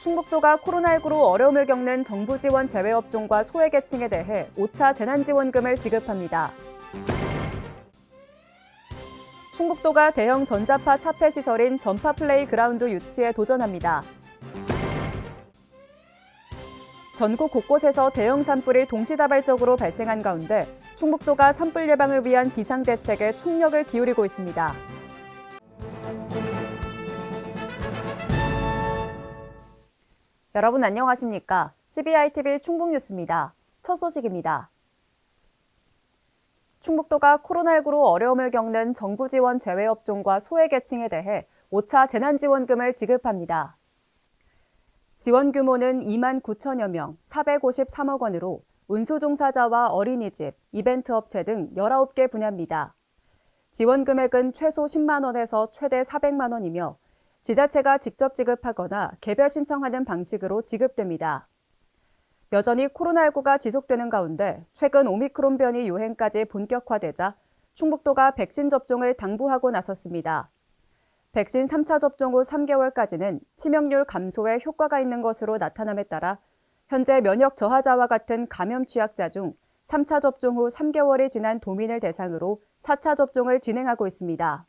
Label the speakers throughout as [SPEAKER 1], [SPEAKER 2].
[SPEAKER 1] 충북도가 코로나19로 어려움을 겪는 정부 지원 재외업종과 소외계층에 대해 5차 재난지원금을 지급합니다. 충북도가 대형 전자파 차폐 시설인 전파 플레이 그라운드 유치에 도전합니다. 전국 곳곳에서 대형 산불이 동시다발적으로 발생한 가운데 충북도가 산불 예방을 위한 비상대책에 총력을 기울이고 있습니다. 여러분 안녕하십니까? CBI-TV 충북뉴스입니다. 첫 소식입니다. 충북도가 코로나19로 어려움을 겪는 정부 지원 재외업종과 소외계층에 대해 5차 재난지원금을 지급합니다. 지원 규모는 2만 9천여 명, 453억 원으로 운수종사자와 어린이집, 이벤트 업체 등 19개 분야입니다. 지원 금액은 최소 10만 원에서 최대 400만 원이며 지자체가 직접 지급하거나 개별 신청하는 방식으로 지급됩니다. 여전히 코로나19가 지속되는 가운데 최근 오미크론 변이 유행까지 본격화되자 충북도가 백신 접종을 당부하고 나섰습니다. 백신 3차 접종 후 3개월까지는 치명률 감소에 효과가 있는 것으로 나타남에 따라 현재 면역 저하자와 같은 감염 취약자 중 3차 접종 후 3개월이 지난 도민을 대상으로 4차 접종을 진행하고 있습니다.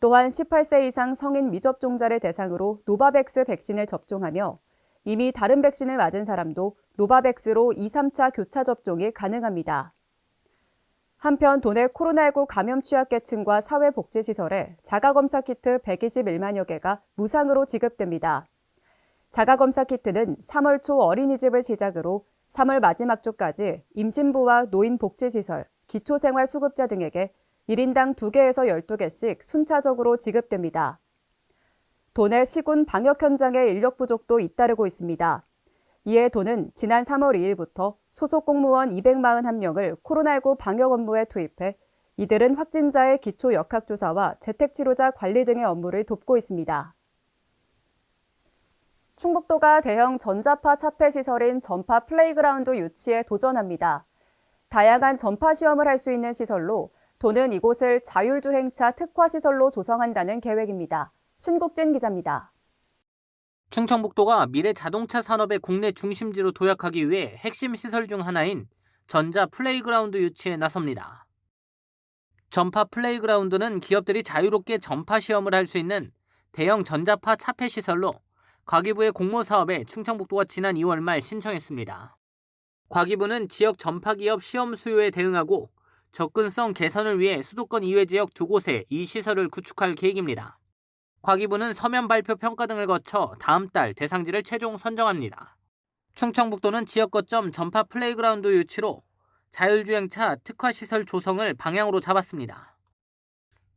[SPEAKER 1] 또한 18세 이상 성인 미접종자를 대상으로 노바백스 백신을 접종하며 이미 다른 백신을 맞은 사람도 노바백스로 2, 3차 교차 접종이 가능합니다. 한편 도내 코로나19 감염 취약계층과 사회복지시설에 자가검사 키트 121만여 개가 무상으로 지급됩니다. 자가검사 키트는 3월 초 어린이집을 시작으로 3월 마지막 주까지 임신부와 노인복지시설, 기초생활수급자 등에게 1인당 2개에서 12개씩 순차적으로 지급됩니다. 도내 시군 방역 현장의 인력 부족도 잇따르고 있습니다. 이에 도는 지난 3월 2일부터 소속 공무원 241명을 코로나19 방역 업무에 투입해 이들은 확진자의 기초 역학조사와 재택치료자 관리 등의 업무를 돕고 있습니다. 충북도가 대형 전자파 차폐 시설인 전파 플레이그라운드 유치에 도전합니다. 다양한 전파 시험을 할 수 있는 시설로 도는 이곳을 자율주행차 특화 시설로 조성한다는 계획입니다. 신국진 기자입니다.
[SPEAKER 2] 충청북도가 미래 자동차 산업의 국내 중심지로 도약하기 위해 핵심 시설 중 하나인 전자 플레이그라운드 유치에 나섭니다. 전파 플레이그라운드는 기업들이 자유롭게 전파 시험을 할 수 있는 대형 전자파 차폐 시설로 과기부의 공모 사업에 충청북도가 지난 2월 말 신청했습니다. 과기부는 지역 전파 기업 시험 수요에 대응하고 접근성 개선을 위해 수도권 이외 지역 두 곳에 이 시설을 구축할 계획입니다. 과기부는 서면 발표 평가 등을 거쳐 다음 달 대상지를 최종 선정합니다. 충청북도는 지역 거점 전파 플레이그라운드 유치로 자율주행차 특화시설 조성을 방향으로 잡았습니다.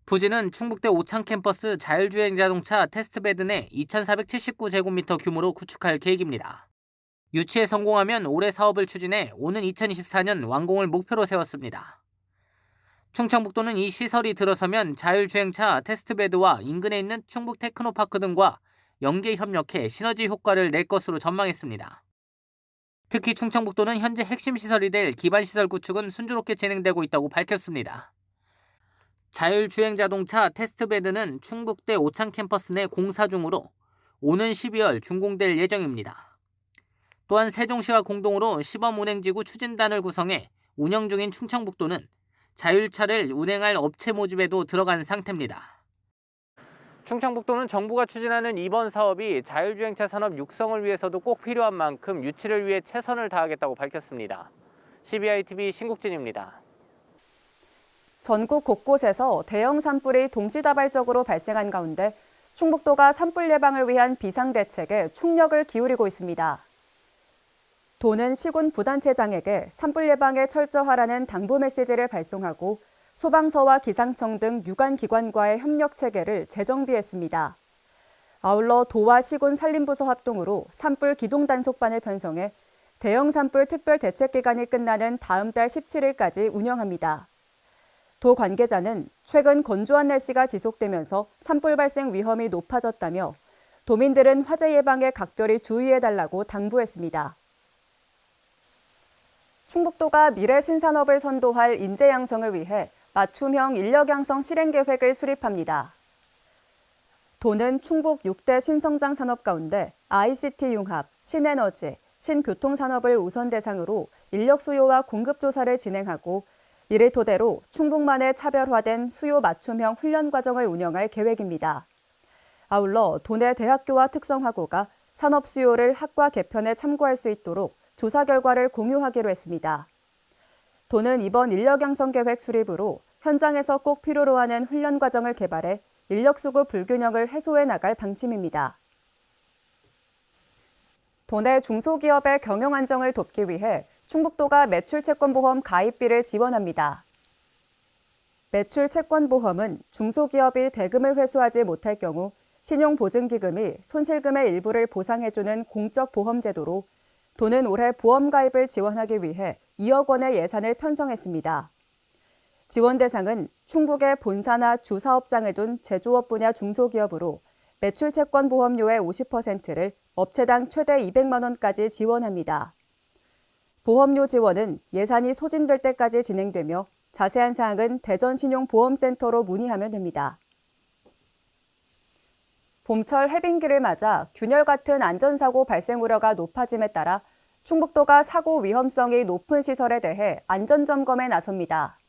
[SPEAKER 2] 부지는 충북대 오창 캠퍼스 자율주행 자동차 테스트베드 내 2,479제곱미터 규모로 구축할 계획입니다. 유치에 성공하면 올해 사업을 추진해 오는 2024년 완공을 목표로 세웠습니다. 충청북도는 이 시설이 들어서면 자율주행차 테스트베드와 인근에 있는 충북 테크노파크 등과 연계 협력해 시너지 효과를 낼 것으로 전망했습니다. 특히 충청북도는 현재 핵심 시설이 될 기반 시설 구축은 순조롭게 진행되고 있다고 밝혔습니다. 자율주행 자동차 테스트베드는 충북대 오창 캠퍼스 내 공사 중으로 오는 12월 준공될 예정입니다. 또한 세종시와 공동으로 시범 운행지구 추진단을 구성해 운영 중인 충청북도는 자율차를 운행할 업체 모집에도 들어간 상태입니다. 충청북도는 정부가 추진하는 이번 사업이 자율주행차 산업 육성을 위해서도 꼭 필요한 만큼 유치를 위해 최선을 다하겠다고 밝혔습니다. CBI-TV 신국진입니다.
[SPEAKER 1] 전국 곳곳에서 대형 산불이 동시다발적으로 발생한 가운데 충북도가 산불 예방을 위한 비상대책에 총력을 기울이고 있습니다. 도는 시군 부단체장에게 산불 예방에 철저하라는 당부 메시지를 발송하고 소방서와 기상청 등 유관 기관과의 협력 체계를 재정비했습니다. 아울러 도와 시군 산림부서 합동으로 산불 기동 단속반을 편성해 대형 산불 특별 대책 기간이 끝나는 다음 달 17일까지 운영합니다. 도 관계자는 최근 건조한 날씨가 지속되면서 산불 발생 위험이 높아졌다며 도민들은 화재 예방에 각별히 주의해달라고 당부했습니다. 충북도가 미래 신산업을 선도할 인재 양성을 위해 맞춤형 인력 양성 실행 계획을 수립합니다. 도는 충북 6대 신성장 산업 가운데 ICT 융합, 신에너지, 신교통 산업을 우선 대상으로 인력 수요와 공급 조사를 진행하고 이를 토대로 충북만의 차별화된 수요 맞춤형 훈련 과정을 운영할 계획입니다. 아울러 도내 대학교와 특성화고가 산업 수요를 학과 개편에 참고할 수 있도록 조사 결과를 공유하기로 했습니다. 도는 이번 인력 양성 계획 수립으로 현장에서 꼭 필요로 하는 훈련 과정을 개발해 인력 수급 불균형을 해소해 나갈 방침입니다. 도내 중소기업의 경영 안정을 돕기 위해 충북도가 매출 채권보험 가입비를 지원합니다. 매출 채권보험은 중소기업이 대금을 회수하지 못할 경우 신용보증기금이 손실금의 일부를 보상해주는 공적 보험제도로 도는 올해 보험 가입을 지원하기 위해 2억 원의 예산을 편성했습니다. 지원 대상은 충북의 본사나 주사업장을 둔 제조업 분야 중소기업으로 매출 채권 보험료의 50%를 업체당 최대 200만 원까지 지원합니다. 보험료 지원은 예산이 소진될 때까지 진행되며 자세한 사항은 대전신용보험센터로 문의하면 됩니다. 봄철 해빙기를 맞아 균열 같은 안전사고 발생 우려가 높아짐에 따라 충북도가 사고 위험성이 높은 시설에 대해 안전점검에 나섭니다.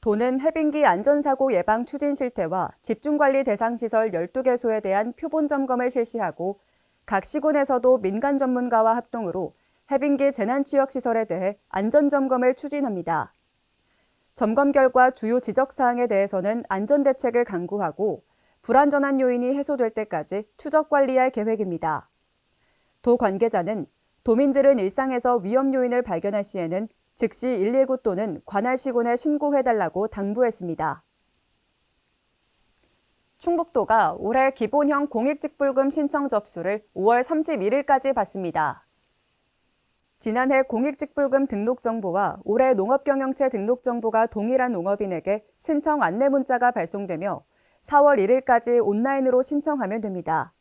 [SPEAKER 1] 도는 해빙기 안전사고 예방 추진 실태와 집중관리 대상 시설 12개소에 대한 표본 점검을 실시하고 각 시군에서도 민간 전문가와 합동으로 해빙기 재난취역시설에 대해 안전점검을 추진합니다. 점검 결과 주요 지적사항에 대해서는 안전대책을 강구하고 불안전한 요인이 해소될 때까지 추적 관리할 계획입니다. 도 관계자는 도민들은 일상에서 위험 요인을 발견할 시에는 즉시 119 또는 관할 시군에 신고해달라고 당부했습니다. 충북도가 올해 기본형 공익직불금 신청 접수를 5월 31일까지 받습니다. 지난해 공익직불금 등록 정보와 올해 농업경영체 등록 정보가 동일한 농업인에게 신청 안내 문자가 발송되며 4월 1일까지 온라인으로 신청하면 됩니다.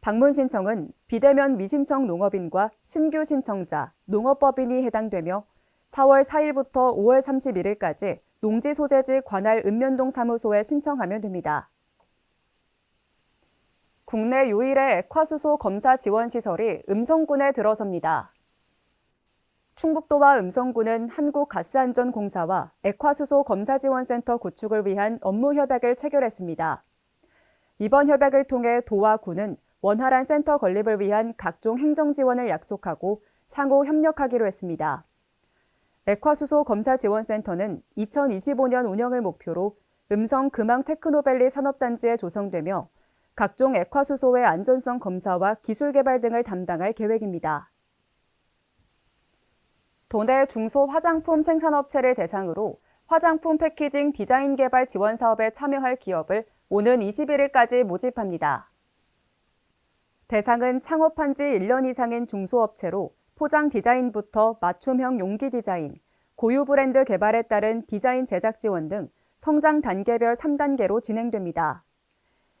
[SPEAKER 1] 방문 신청은 비대면 미신청 농업인과 신규 신청자, 농업법인이 해당되며 4월 4일부터 5월 31일까지 농지 소재지 관할 읍면동 사무소에 신청하면 됩니다. 국내 유일의 액화수소 검사 지원 시설이 음성군에 들어섭니다. 충북도와 음성군은 한국가스안전공사와 액화수소 검사지원센터 구축을 위한 업무 협약을 체결했습니다. 이번 협약을 통해 도와 군은 원활한 센터 건립을 위한 각종 행정 지원을 약속하고 상호 협력하기로 했습니다. 액화수소 검사지원센터는 2025년 운영을 목표로 음성 금왕 테크노밸리 산업단지에 조성되며 각종 액화수소의 안전성 검사와 기술 개발 등을 담당할 계획입니다. 도내 중소 화장품 생산업체를 대상으로 화장품 패키징 디자인 개발 지원 사업에 참여할 기업을 오는 21일까지 모집합니다. 대상은 창업한 지 1년 이상인 중소업체로 포장 디자인부터 맞춤형 용기 디자인, 고유 브랜드 개발에 따른 디자인 제작 지원 등 성장 단계별 3단계로 진행됩니다.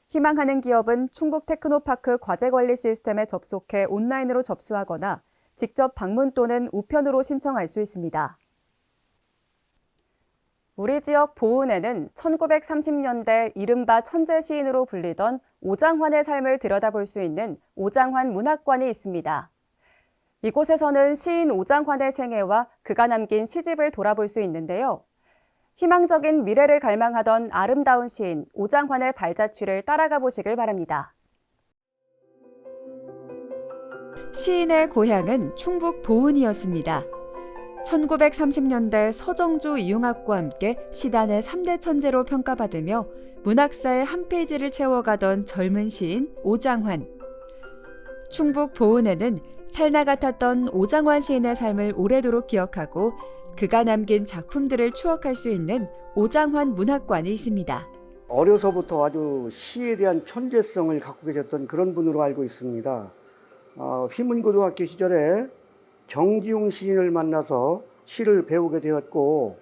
[SPEAKER 1] 희망하는 기업은 충북 테크노파크 과제 관리 시스템에 접속해 온라인으로 접수하거나 직접 방문 또는 우편으로 신청할 수 있습니다. 우리 지역 보은에는 1930년대 이른바 천재 시인으로 불리던 오장환의 삶을 들여다볼 수 있는 오장환 문학관이 있습니다. 이곳에서는 시인 오장환의 생애와 그가 남긴 시집을 돌아볼 수 있는데요. 희망적인 미래를 갈망하던 아름다운 시인 오장환의 발자취를 따라가 보시길 바랍니다.
[SPEAKER 3] 시인의 고향은 충북 보은이었습니다. 1930년대 서정주 이용학과 함께 시단의 3대 천재로 평가받으며 문학사의 한 페이지를 채워가던 젊은 시인 오장환. 충북 보은에는 찰나 같았던 오장환 시인의 삶을 오래도록 기억하고 그가 남긴 작품들을 추억할 수 있는 오장환 문학관이 있습니다.
[SPEAKER 4] 어려서부터 아주 시에 대한 천재성을 갖고 계셨던 그런 분으로 알고 있습니다. 어, 휘문고등학교 시절에 정지용 시인을 만나서 시를 배우게 되었고,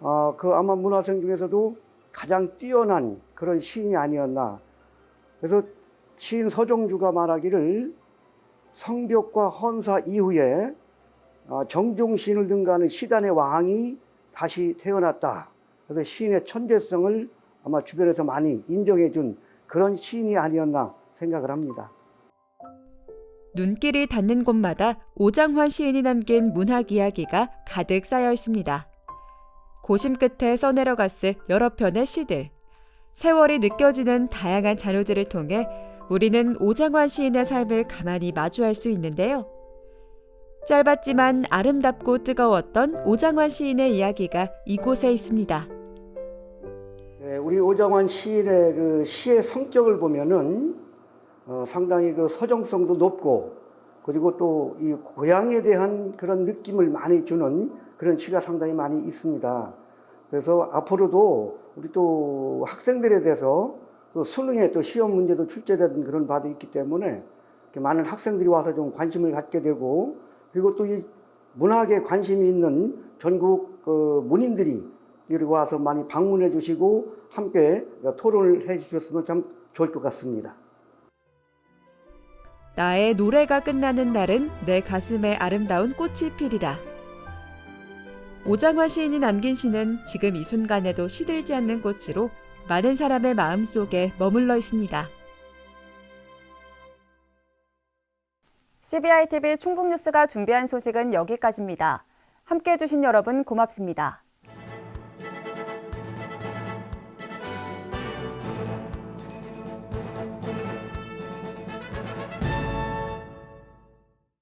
[SPEAKER 4] 어, 그 아마 문화생 중에서도 가장 뛰어난 그런 시인이 아니었나. 그래서 시인 서정주가 말하기를 성벽과 헌사 이후에 어, 정종 시인을 능가하는 시단의 왕이 다시 태어났다. 그래서 시인의 천재성을 아마 주변에서 많이 인정해 준 그런 시인이 아니었나 생각을 합니다.
[SPEAKER 1] 눈길이 닿는 곳마다 오장환 시인이 남긴 문학 이야기가 가득 쌓여 있습니다. 고심 끝에 써내려갔을 여러 편의 시들. 세월이 느껴지는 다양한 자료들을 통해 우리는 오장환 시인의 삶을 가만히 마주할 수 있는데요. 짧았지만 아름답고 뜨거웠던 오장환 시인의 이야기가 이곳에 있습니다.
[SPEAKER 4] 네, 우리 오정환 시인의 그 시의 성격을 보면은 어, 상당히 그 서정성도 높고 그리고 또 이 고향에 대한 그런 느낌을 많이 주는 그런 시가 상당히 많이 있습니다. 그래서 앞으로도 우리 또 학생들에 대해서 또 수능에 또 시험 문제도 출제되는 그런 바도 있기 때문에 많은 학생들이 와서 좀 관심을 갖게 되고 그리고 또 이 문학에 관심이 있는 전국 그 문인들이 여기 와서 많이 방문해 주시고 함께 토론을 해 주셨으면 참 좋을 것 같습니다.
[SPEAKER 1] 나의 노래가 끝나는 날은 내 가슴에 아름다운 꽃이 피리라. 오장화 시인이 남긴 시는 지금 이 순간에도 시들지 않는 꽃으로 많은 사람의 마음 속에 머물러 있습니다.
[SPEAKER 5] CBI TV 충북 뉴스가 준비한 소식은 여기까지입니다. 함께 해주신 여러분 고맙습니다.